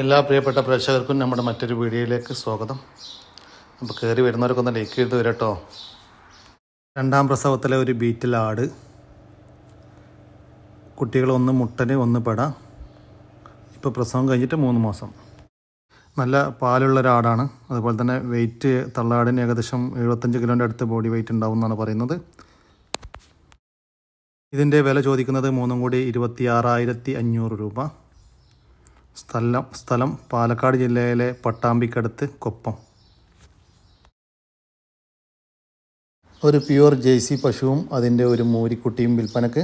എല്ലാ പ്രിയപ്പെട്ട പ്രേക്ഷകർക്കും നമ്മുടെ മറ്റൊരു വീഡിയോയിലേക്ക് സ്വാഗതം. അപ്പോൾ കയറി വരുന്നവർക്കൊന്ന് ലൈക്ക് ചെയ്ത് വരട്ടോ. രണ്ടാം പ്രസവത്തിലെ ഒരു ബീറ്റിൽ ആട്. കുട്ടികൾ ഒന്ന് മുട്ടന് ഒന്ന് പെട. ഇപ്പോൾ പ്രസവം കഴിഞ്ഞിട്ട് മൂന്ന് മാസം. നല്ല പാലുള്ള ഒരാടാണ് അതുപോലെ തന്നെ വെയിറ്റ് തള്ളാടിന് ഏകദേശം എഴുപത്തഞ്ച് കിലോന്റെ അടുത്ത് ബോഡി വെയിറ്റ് ഉണ്ടാവും എന്നാണ് പറയുന്നത്. ഇതിന്റെ വില ചോദിക്കുന്നത് മൂന്നും കൂടി ഇരുപത്തി ആറായിരത്തി അഞ്ഞൂറ് രൂപ. സ്ഥലം സ്ഥലം പാലക്കാട് ജില്ലയിലെ പട്ടാമ്പിക്കടുത്ത് കൊപ്പം. ഒരു പ്യുവർ ജേഴ്സി പശുവും അതിന്റെ ഒരു മൂരിക്കുട്ടിയും വിൽപ്പനക്ക്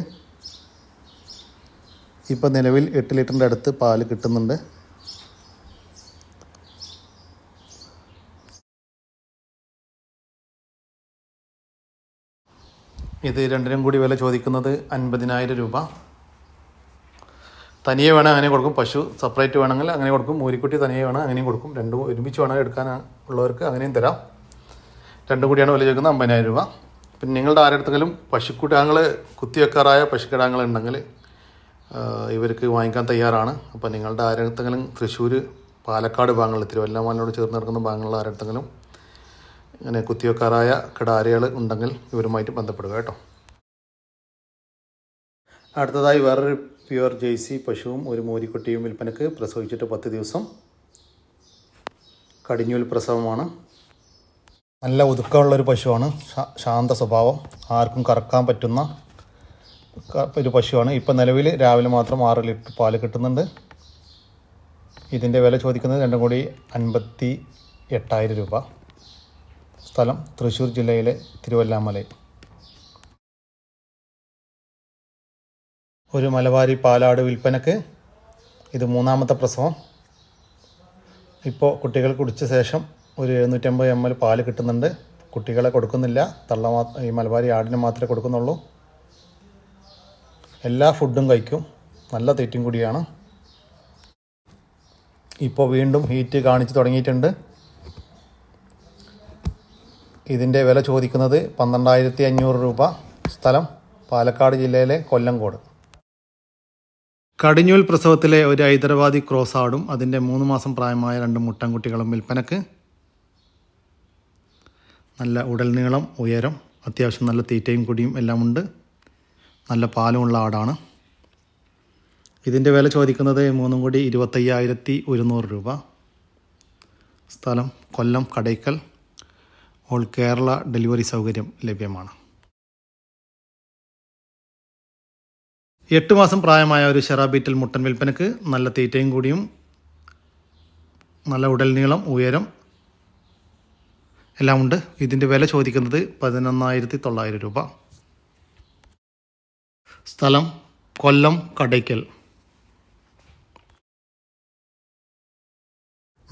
ഇപ്പം നിലവിൽ എട്ട് ലിറ്ററിന്റെ അടുത്ത് പാൽ കിട്ടുന്നുണ്ട്. ഇത് രണ്ടിനും കൂടി വില ചോദിക്കുന്നത് അൻപതിനായിരം രൂപ. തനിയെ വേണം അങ്ങനെ കൊടുക്കും. പശു സെപ്പറേറ്റ് വേണമെങ്കിൽ അങ്ങനെ കൊടുക്കും. മൂരിക്കുട്ടി തനിയെ വേണം അങ്ങനെയും കൊടുക്കും. രണ്ടും ഒരുമിച്ച് വേണം എടുക്കാൻ ഉള്ളവർക്ക് അങ്ങനെയും തരാം. രണ്ടും കൂടിയാണ് വില ചോദിക്കുന്നത് അമ്പതിനായിരം രൂപ. പിന്നെ നിങ്ങളുടെ ആരെടുത്തെങ്കിലും പശുക്കിടാങ്ങൾ കുത്തിവെക്കാറായ പശുക്കിടാങ്ങൾ ഉണ്ടെങ്കിൽ ഇവർക്ക് വാങ്ങിക്കാൻ തയ്യാറാണ്. അപ്പോൾ നിങ്ങളുടെ ആരെടുത്തെങ്കിലും തൃശ്ശൂർ പാലക്കാട് ഭാഗങ്ങളിൽ തിരുവല്ലമാനോട് ചേർന്ന് നടക്കുന്ന ഭാഗങ്ങളിൽ ആരെടുത്തെങ്കിലും ഇങ്ങനെ കുത്തിവെക്കാറായ കിടാരകൾ ഉണ്ടെങ്കിൽ ഇവരുമായിട്ട് ബന്ധപ്പെടുക കേട്ടോ. അടുത്തതായി വേറൊരു പ്യുവർ ജേഴ്സി പശുവും ഒരു മോരിക്കുട്ടിയും വിൽപ്പനക്ക് പ്രസവിച്ചിട്ട് പത്ത് ദിവസം കടിഞ്ഞൂൽ പ്രസവമാണ്. നല്ല ഒതുക്കമുള്ളൊരു പശുവാണ്. ശാന്ത സ്വഭാവം. ആർക്കും കറക്കാൻ പറ്റുന്ന ഒരു പശുവാണ്. ഇപ്പം നിലവിൽ രാവിലെ മാത്രം ആറ് ലിറ്റർ പാൽ കിട്ടുന്നുണ്ട്. ഇതിന്റെ വില ചോദിക്കുന്നത് രണ്ടും കൂടി അൻപത്തി എട്ടായിരം രൂപ. സ്ഥലം തൃശ്ശൂർ ജില്ലയിലെ തിരുവല്ലാമല ഒരു മലബാരി പാലാട് വിൽപ്പനക്ക് ഇത് മൂന്നാമത്തെ പ്രസവം. ഇപ്പോൾ കുട്ടികൾ കുടിച്ച ശേഷം ഒരു എഴുന്നൂറ്റമ്പത് എം എൽ പാൽ കിട്ടുന്നുണ്ട്. കുട്ടികളെ കൊടുക്കുന്നില്ല. തള്ള ഈ മലബാരി ആടിന് മാത്രമേ കൊടുക്കുന്നുള്ളൂ. എല്ലാ ഫുഡും കഴിക്കും. നല്ല തീറ്റും കൂടിയാണ്. ഇപ്പോൾ വീണ്ടും ഹീറ്റ് കാണിച്ച് തുടങ്ങിയിട്ടുണ്ട്. ഇതിന്റെ വില ചോദിക്കുന്നത് പന്ത്രണ്ടായിരത്തി അഞ്ഞൂറ് രൂപ സ്ഥലം പാലക്കാട് ജില്ലയിലെ കൊല്ലങ്കോട് കടിഞ്ഞൂൽ പ്രസവത്തിലെ ഒരു ഹൈദരാബാദി ക്രോസ് ആടും അതിന്റെ മൂന്ന് മാസം പ്രായമായ രണ്ട് മുട്ടൻകുട്ടികളും വിൽപ്പനക്ക്. നല്ല ഉടൽ നീളം ഉയരം അത്യാവശ്യം നല്ല തീറ്റയും കുടിയും എല്ലാം ഉണ്ട്. നല്ല പാലുമുള്ള ആടാണ്. ഇതിന്റെ വില ചോദിക്കുന്നത് മൂന്നും കൂടി ഇരുപത്തയ്യായിരത്തി ഒരുന്നൂറ് രൂപ. സ്ഥലം കൊല്ലം കടയ്ക്കൽ. ഓൾ കേരള ഡെലിവറി സൗകര്യം ലഭ്യമാണ്. എട്ട് മാസം പ്രായമായ ഒരു ഷെറാബീറ്റൽ മുട്ടൻ വിൽപ്പനക്ക് നല്ല തീറ്റയും കൂടിയും നല്ല ഉടൽ നീളം ഉയരം എല്ലാം ഉണ്ട് ഇതിന്റെ വില ചോദിക്കുന്നത് പതിനൊന്നായിരത്തി തൊള്ളായിരം രൂപ. സ്ഥലം കൊല്ലം കടയ്ക്കൽ.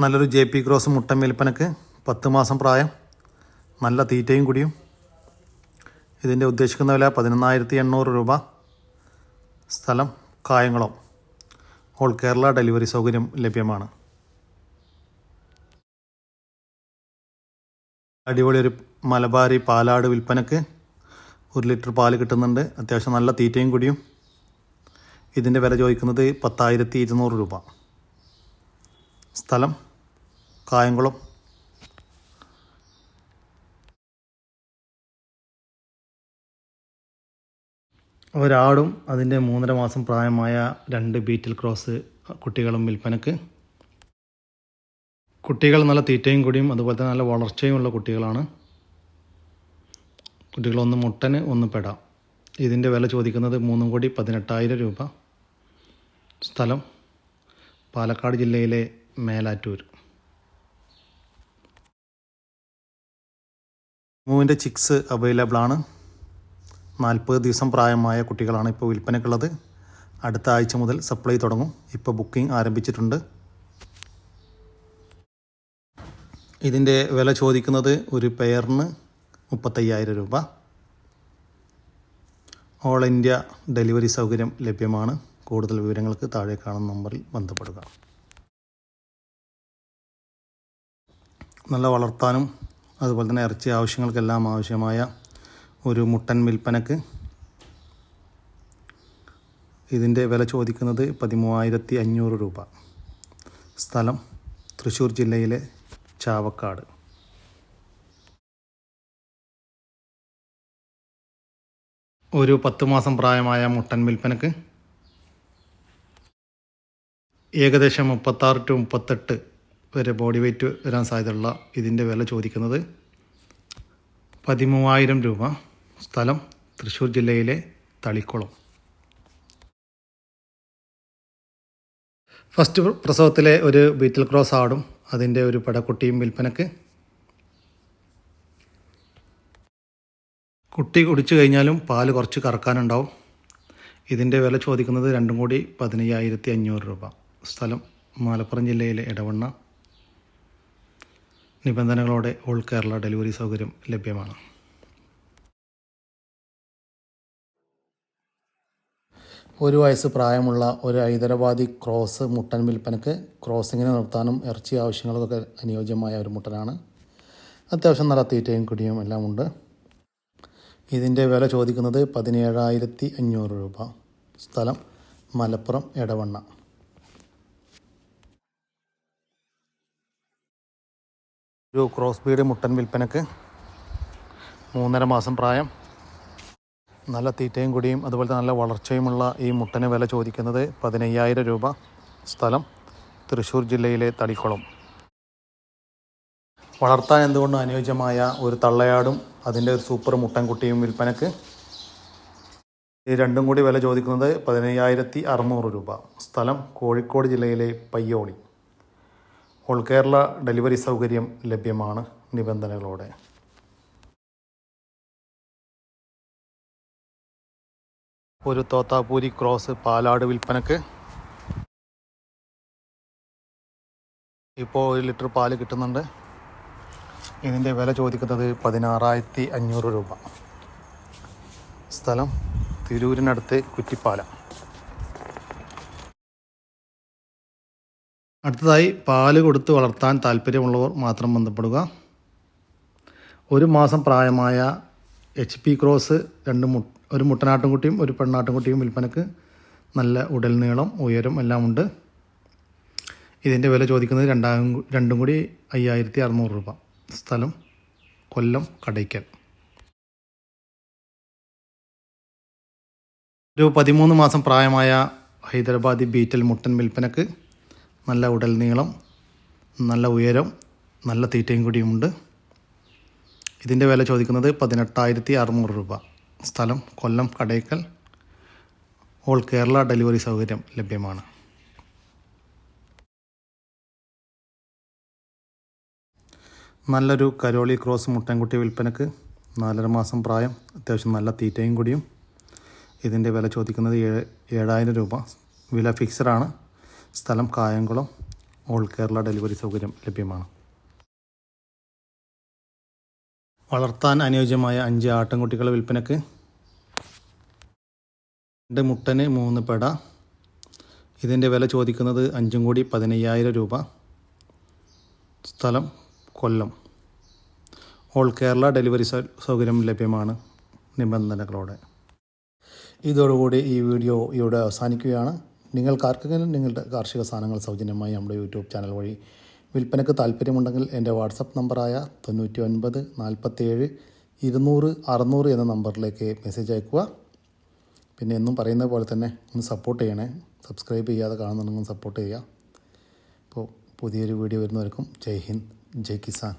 നല്ലൊരു ജെ പി ക്രോസ് മുട്ടൻ വിൽപ്പനക്ക് പത്ത് മാസം പ്രായം നല്ല തീറ്റയും കൂടിയും. ഇതിന്റെ ഉദ്ദേശിക്കുന്ന വില പതിനൊന്നായിരത്തി എണ്ണൂറ് രൂപ. സ്ഥലം കായംകുളം. ഓൾ കേരള ഡെലിവറി സൗകര്യം ലഭ്യമാണ്. അടിപൊളി ഒരു മലബാരി പാലാട് വിൽപ്പനക്ക് ഒരു ലിറ്റർ പാൽ കിട്ടുന്നുണ്ട്. അത്യാവശ്യം നല്ല തീറ്റയും കൂടിയും. ഇതിന്റെ വില ചോദിക്കുന്നത് പത്തായിരത്തി ഇരുന്നൂറ് രൂപ. സ്ഥലം കായംകുളം. ഒരാടും അതിന്റെ മൂന്നര മാസം പ്രായമായ രണ്ട് ബീറ്റിൽ ക്രോസ് കുട്ടികളും വിൽപ്പനക്ക്. കുട്ടികൾ നല്ല തീറ്റയും കൂടിയും അതുപോലെ തന്നെ നല്ല വളർച്ചയും ഉള്ള കുട്ടികളാണ്. കുട്ടികൾ ഒന്ന് മുട്ടന് ഒന്ന് പെടാം. ഇതിന്റെ വില ചോദിക്കുന്നത് മൂന്നും കൂടി പതിനെട്ടായിരം രൂപ. സ്ഥലം പാലക്കാട് ജില്ലയിലെ മേലാറ്റൂർ. മൂവിന്റെ ചിക്സ് അവൈലബിൾ ആണ് നാൽപ്പത് ദിവസം പ്രായമായ കുട്ടികളാണ് ഇപ്പോൾ വിൽപ്പനയ്ക്കുള്ളത്. അടുത്ത ആഴ്ച മുതൽ സപ്ലൈ തുടങ്ങും. ഇപ്പോൾ ബുക്കിംഗ് ആരംഭിച്ചിട്ടുണ്ട്. ഇതിന്റെ വില ചോദിക്കുന്നത് ഒരു പെയറിന് മുപ്പത്തയ്യായിരം രൂപ. ഓൾ ഇന്ത്യ ഡെലിവറി സൗകര്യം ലഭ്യമാണ്. കൂടുതൽ വിവരങ്ങൾക്ക് താഴെ കാണുന്ന നമ്പറിൽ ബന്ധപ്പെടുക. നല്ല വളർത്താനും അതുപോലെ തന്നെ ഇറച്ചി ആവശ്യങ്ങൾക്കെല്ലാം ആവശ്യമായ ഒരു മുട്ടൻ വിൽപ്പനക്ക്. ഇതിന്റെ വില ചോദിക്കുന്നത് പതിമൂവായിരത്തി അഞ്ഞൂറ് രൂപ. സ്ഥലം തൃശ്ശൂർ ജില്ലയിലെ ചാവക്കാട്. ഒരു പത്ത് മാസം പ്രായമായ മുട്ടൻ വിൽപ്പനക്ക് ഏകദേശം മുപ്പത്താറ് ടു മുപ്പത്തെട്ട് വരെ ബോഡി വെയ്റ്റ് വരാൻ സാധ്യതയുള്ള ഇതിന്റെ വില ചോദിക്കുന്നത് പതിമൂവായിരം രൂപ. സ്ഥലം തൃശ്ശൂർ ജില്ലയിലെ തളിക്കുളം. ഫസ്റ്റ് പ്രസവത്തിലെ ഒരു ബീറ്റിൽ ക്രോസ് ആടും അതിന്റെ ഒരു പടക്കുട്ടിയും വിൽപ്പനക്ക്. കുട്ടി കുടിച്ചു കഴിഞ്ഞാലും പാൽ കുറച്ച് കറക്കാനുണ്ടാവും. ഇതിന്റെ വില ചോദിക്കുന്നത് രണ്ടും കൂടി പതിനയ്യായിരത്തി അഞ്ഞൂറ് രൂപ. സ്ഥലം മലപ്പുറം ജില്ലയിലെ ഇടവണ്ണ നിബന്ധനകളോടെ ഓൾ കേരള ഡെലിവറി സൗകര്യം ലഭ്യമാണ്. ഒരു വയസ്സ് പ്രായമുള്ള ഒരു ഹൈദരാബാദി ക്രോസ് മുട്ടൻ വിൽപ്പനക്ക് ക്രോസിങ്ങിന് നിർത്താനും ഇറച്ചി ആവശ്യങ്ങൾക്കൊക്കെ അനുയോജ്യമായ ഒരു മുട്ടനാണ്. അത്യാവശ്യം നല്ല തീറ്റയും കുടിയും എല്ലാം ഉണ്ട്. ഇതിന്റെ വില ചോദിക്കുന്നത് പതിനേഴായിരത്തി അഞ്ഞൂറ് രൂപ. സ്ഥലം മലപ്പുറം എടവണ്ണ. ഒരു ക്രോസ് ബീഡ് മുട്ടൻ വിൽപ്പനക്ക് മൂന്നര മാസം പ്രായം. നല്ല തീറ്റയും കൂടിയും അതുപോലെ തന്നെ നല്ല വളർച്ചയുമുള്ള ഈ മുട്ടന് വില ചോദിക്കുന്നത് പതിനയ്യായിരം രൂപ സ്ഥലം തൃശ്ശൂർ ജില്ലയിലെ തളിക്കുളം. വളർത്താൻ എന്തുകൊണ്ടും അനുയോജ്യമായ ഒരു തള്ളയാടും അതിന്റെ ഒരു സൂപ്പർ മുട്ടൻകുട്ടിയും വിൽപ്പനക്ക് ഈ രണ്ടും കൂടി വില ചോദിക്കുന്നത് പതിനയ്യായിരത്തി അറുന്നൂറ് രൂപ. സ്ഥലം കോഴിക്കോട് ജില്ലയിലെ പയ്യോളി. ഓൾ കേരള ഡെലിവറി സൗകര്യം ലഭ്യമാണ് നിബന്ധനകളോടെ. ഒരു തോത്താപൂരി ക്രോസ് പാലാട് വിൽപ്പനക്ക്. ഇപ്പോൾ ഒരു ലിറ്റർ പാൽ കിട്ടുന്നുണ്ട്. ഇതിന്റെ വില ചോദിക്കുന്നത് പതിനാറായിരത്തി അഞ്ഞൂറ് രൂപ. സ്ഥലം തിരൂരിനടുത്ത് കുറ്റിപ്പാല. അടുത്തതായി പാൽ കൊടുത്ത് വളർത്താൻ താല്പര്യമുള്ളവർ മാത്രം ബന്ധപ്പെടുക. ഒരു മാസം പ്രായമായ എച്ച് പി ക്രോസ് രണ്ട് മു ഒരു മുട്ടനാട്ടുംകുട്ടിയും ഒരു പെണ്ണാട്ടുംകുട്ടിയും വിൽപ്പനക്ക് നല്ല ഉടൽ നീളം ഉയരം എല്ലാം ഉണ്ട്. ഇതിന്റെ വില ചോദിക്കുന്നത് രണ്ടാം രണ്ടും കൂടി അയ്യായിരത്തി അറുന്നൂറ് രൂപ. സ്ഥലം കൊല്ലം കടയ്ക്കൽ. ഒരു പതിമൂന്ന് മാസം പ്രായമായ ഹൈദരാബാദി ബീറ്റൽ മുട്ടൻ വിൽപ്പനക്ക് നല്ല ഉടൽ നീളം നല്ല ഉയരം നല്ല തീറ്റയും കൂടിയുമുണ്ട്. ഇതിന്റെ വില ചോദിക്കുന്നത് പതിനെട്ടായിരത്തി അറുന്നൂറ് രൂപ. സ്ഥലം കൊല്ലം കടയ്ക്കൽ ഓൾ കേരള ഡെലിവറി സൗകര്യം ലഭ്യമാണ്. നല്ലൊരു കരോളി ക്രോസ് മുട്ടൻകുട്ടി വിൽപ്പനക്ക് നാലര മാസം പ്രായം അത്യാവശ്യം നല്ല തീറ്റയും കൂടിയും. ഇതിന്റെ വില ചോദിക്കുന്നത് ഏഴ് ഏഴായിരം രൂപ. വില ഫിക്സഡാണ് സ്ഥലം കായംകുളം ഓൾ കേരള ഡെലിവറി സൗകര്യം ലഭ്യമാണ്. വളർത്താൻ അനുയോജ്യമായ അഞ്ച് ആട്ടിൻകുട്ടികളെ വിൽപ്പനക്ക് രണ്ട് മുട്ടന് മൂന്ന് പെട. ഇതിന്റെ വില ചോദിക്കുന്നത് അഞ്ചും കൂടി പതിനയ്യായിരം രൂപ. സ്ഥലം കൊല്ലം. ഓൾ കേരള ഡെലിവറി സൗകര്യം ലഭ്യമാണ് നിബന്ധനകളോടെ. ഇതോടുകൂടി ഈ വീഡിയോ ഇവിടെ അവസാനിക്കുകയാണ്. നിങ്ങൾക്കാർക്കെങ്കിലും നിങ്ങളുടെ കാർഷിക സാധനങ്ങൾ സൗജന്യമായി നമ്മുടെ യൂട്യൂബ് ചാനൽ വഴി വിൽപ്പനയ്ക്ക് താല്പര്യമുണ്ടെങ്കിൽ എന്റെ വാട്സപ്പ് നമ്പറായ തൊണ്ണൂറ്റി ഒൻപത് നാൽപ്പത്തേഴ് ഇരുന്നൂറ് അറുന്നൂറ് എന്ന നമ്പറിലേക്ക് മെസ്സേജ് അയക്കുക പിന്നെ എന്നും പറയുന്നത് പോലെ തന്നെ ഒന്ന് സപ്പോർട്ട് ചെയ്യണേ. സബ്സ്ക്രൈബ് ചെയ്യാതെ കാണുന്നുണ്ടെങ്കിൽ സപ്പോർട്ട് ചെയ്യുക. അപ്പോൾ പുതിയൊരു വീഡിയോ വരുന്നവർക്കും ജയ് ഹിന്ദ് ജയ് കിസാൻ.